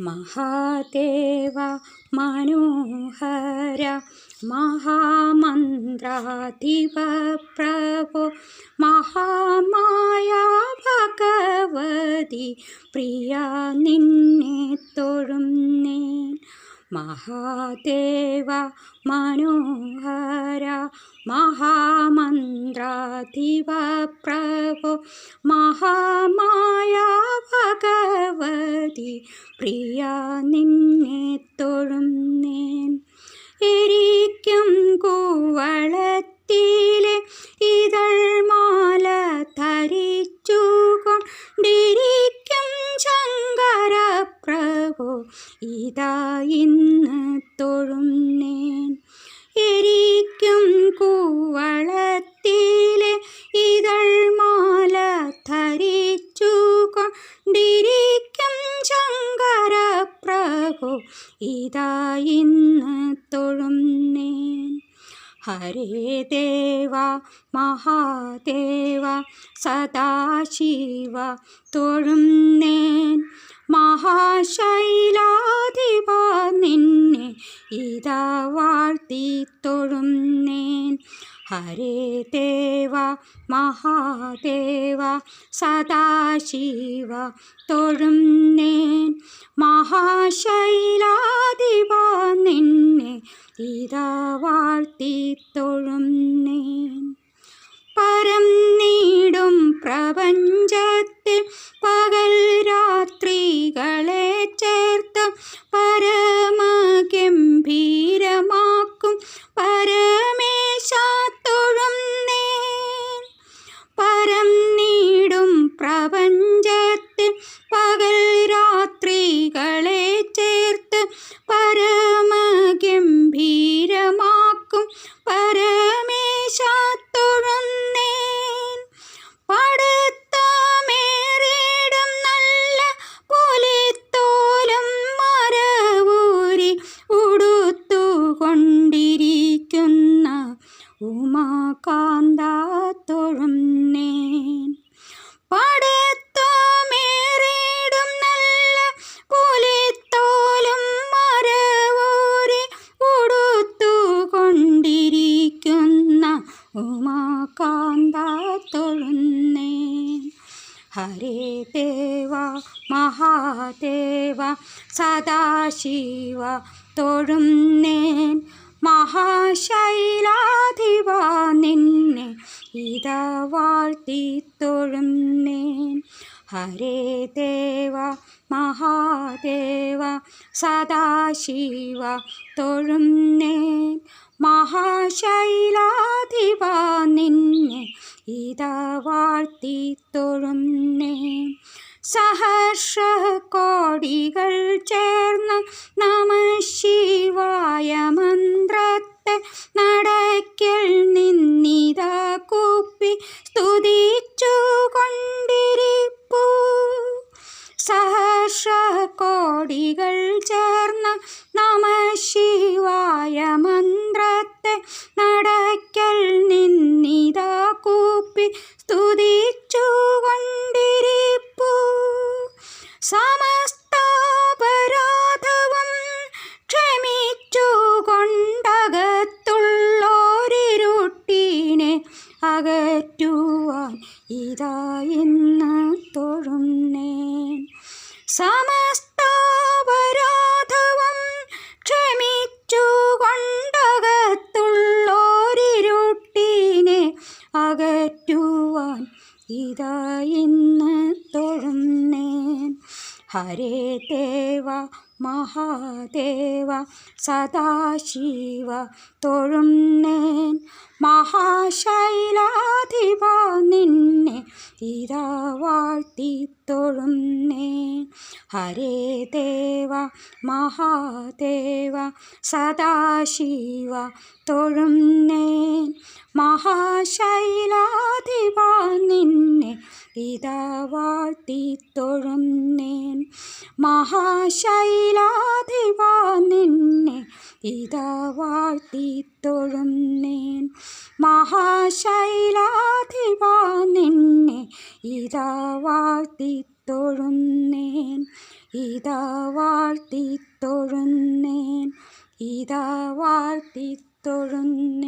महादेव मनोहर महामन्त्रातिवप्रभो महामाया भगवति प्रिया निन्ने निम्रुन्नेन् महादेव मनोहर महामन्त्राथिवप्रवो महामाया भगवति ഭഗവതി പ്രിയ നിന്നെ തൊഴുന്നേൻ. എരിക്കും കൂവളത്തിലെ ഇതൾ ഇതൾമാല ധരിച്ചുകൊണ്ടിരിക്കും ശങ്കരപ്രഭു. ഇതാ ഇന്ന് തൊഴുന്നേൻ. എരിക്കും കൂവളത്തിലെ ഇതൾ മാല ധരിച്ചുകൊണ്ടിരിക്കും ശങ്കരപ്രഭു ഇതാ ഇന്ന് തൊഴുന്നേൻ. ഹരേ ദേവ മഹാദേവ സദാശിവ തൊഴുന്നേൻ. മഹാശൈലാധിപ നിന്നെ ഇതാ വാഴ്ത്തി തൊഴുന്നേൻ ഹരേ ദേവ മഹാദേവ സദാശിവ തൊഴുന്നേൻ മഹാശൈലാദിവ നിന്നെ ഇതാ വാഴ്ത്തി തൊഴുന്നേൻ പരം നീടും പ്രപഞ്ചത്തിൽ ഹരേ ദേവ മഹാദേവ സദാശിവ തൊഴുന്നേൻ മഹാശൈലാധിവ നിന്നെ ഇത വാഴ്ത്തി തൊഴുന്നേൻ ഹരേ ദേവ മഹാദേവ സദാശിവ തൊഴുന്നേൻ മഹാശൈലാധിവ നിന്നെ ഇത വാഴ്ത്തി സഹർഷ കോടികൾ ചേർന്ന് നമ ശിവായ മന്ത്രത്തെ നടക്കൽ നിന്നിതാ കുപ്പി സ്തുതിച്ചു. സമസ്താപരാധവും ക്ഷമിച്ചു കൊണ്ടകത്തുള്ളോരിരുട്ടീനെ അകറ്റുവാൻ ഇതാ ഇന്ന് തൊഴുന്നേൻ. സമസ്താപരാധവും ഹരേ ദേവ മഹാദേവ സദാശിവ തൊഴുന്നേൻ. മഹാശൈലാധിപ നിന്നെ ഇതാ വാഴ്ത്തി തൊഴുന്നേൻ. ഹരേ ദേവ മഹാദേവ സദാശിവ തൊഴുന്നേൻ. മഹാശൈലാധിപ നിന്നെ ഇതാ വാഴ്ത്തി തൊഴുന്നേൻ. മഹാശൈലാധിപ നിന്നെ ഇതാ വാഴ്ത്തി തൊഴുന്നേൻ. മഹാശൈലാധിപ നിന്നെ ഇതാ വാഴ്ത്തി തൊഴുന്നേൻ. ഇതാ വാഴ്ത്തി തൊഴുന്നേൻ ഇതാ വാഴ്ത്തി തൊഴുന്നേൻ.